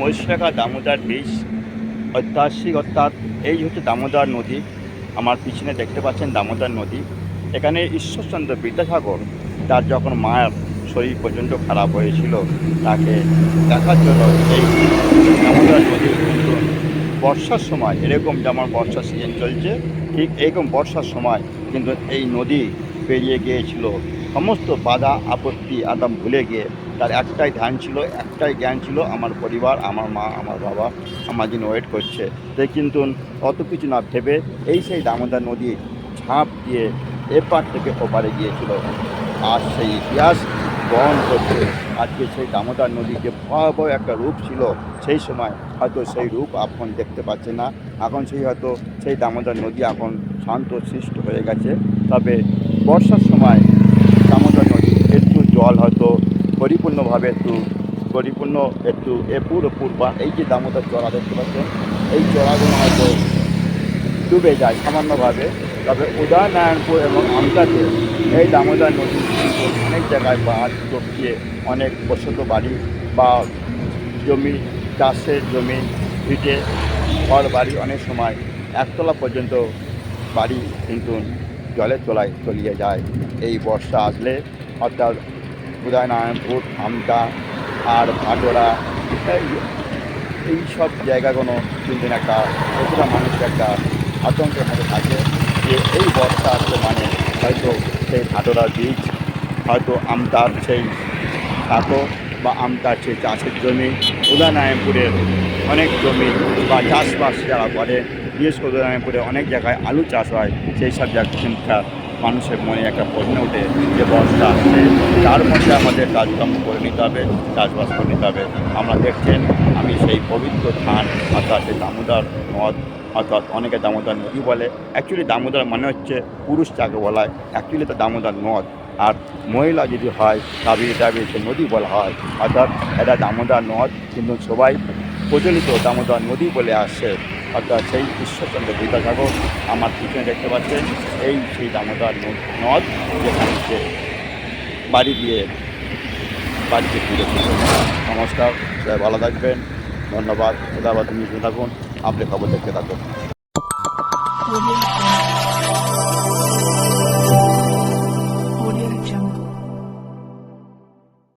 মহিষাখা Damodar bridge. ঐতিহাসিক অর্থাৎ এই হচ্ছে দামোদর নদী। আমার পিছনে দেখতে পাচ্ছেন দামোদর নদী। এখানে ঈশ্বরচন্দ্র বিদ্যাসাগর, তার যখন মায়ের শরীর পর্যন্ত খারাপ হয়েছিল, তাকে দেখার জন্য এই দামোদর নদী বর্ষার সময়, এরকম যেমন বর্ষার সিজন চলছে, ঠিক এরকম বর্ষার সময় কিন্তু এই নদী পেরিয়ে গিয়েছিল। সমস্ত বাধা, আপত্তি আদাম ভুলে গিয়ে তার একটাই ধ্যান ছিল, একটাই জ্ঞান ছিল আমার পরিবার, আমার মা, আমার বাবা, আমার জন্য ওয়েট করছে তাই কিন্তু অত কিছু না ভেবে এই সেই দামোদর নদী ঝাঁপ দিয়ে এপার থেকে ওপারে গিয়েছিল। আর সেই ইতিহাস বহন করছে আজকে সেই দামোদর নদী যে ভয়াবহ একটা রূপ ছিল, সেই সময় হয়তো সেই রূপ এখন দেখতে পাচ্ছে না। এখন সেই হয়তো সেই দামোদর নদী এখন শান্ত সৃষ্ট হয়ে গেছে। তবে বর্ষার সময় দামোদর নদী একটু জল হয়তো পরিপূর্ণভাবে একটু, পরিপূর্ণ একটু এপুর ওপুর বা এই যে দামোদর চড়া দেখতে পাচ্ছেন, এই চড়াগুলো হয়তো ডুবে যায় সামান্যভাবে। তবে উদয়নারায়ণপুর এবং আমদাতে এই দামোদর নদী অনেক জায়গায় বাঁধ টপকিয়ে অনেক বসত বাড়ি বা জমি, চাষের জমি, ভিটে ঘর বাড়ি অনেক সময় একতলা পর্যন্ত বাড়ি কিন্তু জলের তলায় তলিয়ে যায়। এই বর্ষা আসলে অর্থাৎ উদয়নারায়ণপুর আমতা আর ভাটোরা, এই সব জায়গাগুলো কিন্তু একটা প্রতিটা মানুষের একটা আতঙ্কের মধ্যে থাকে যে এই বর্ষা আসলে মানে হয়তো সেই ভাটোরা বীজ, হয়তো আমতার সেই সাঁকো বা আমতার সেই চাষের জমি, উদয়নারায়ণপুরের অনেক জমি বা চাষবাস যারা করে বিশেষ করে উদয়নারায়ণপুরে অনেক জায়গায় আলু চাষ হয়, সেই সব জায়গায় মানুষের মনে একটা প্রশ্ন ওঠে যে, বর্ষা আসছে, তার মধ্যে আমাদের কাজকর্ম করে নিতে হবে, চাষবাস করে নিতে হবে। আমরা দেখছেন, আমি সেই পবিত্র ধান, অর্থাৎ সেই দামোদর নদ অর্থাৎ অনেকে দামোদর নদী বলে। অ্যাকচুয়ালি দামোদর মানে হচ্ছে পুরুষ যাকে বলা হয়। অ্যাকচুয়ালি তো দামোদর নদ আর মহিলা যদি হয় তবে বেশি নদী বলা হয়। অর্থাৎ এটা দামোদর নদ কিন্তু সবাই প্রচলিত দামোদর নদী বলে আসছে অর্থাৎ সেই ঈশ্বরচন্দ্র বিদ্যাসাগর আমার পিছনে দেখতে পাচ্ছেন, এই সেই দামোদর নদ যেখানে সে বাড়ি দিয়ে বাড়িতে ফিরে নমস্কার, সবাই ভালো থাকবেন। ধন্যবাদ। খোদাবাদ নিয়ে থাকুন। আপনি খবর দেখতে থাকুন।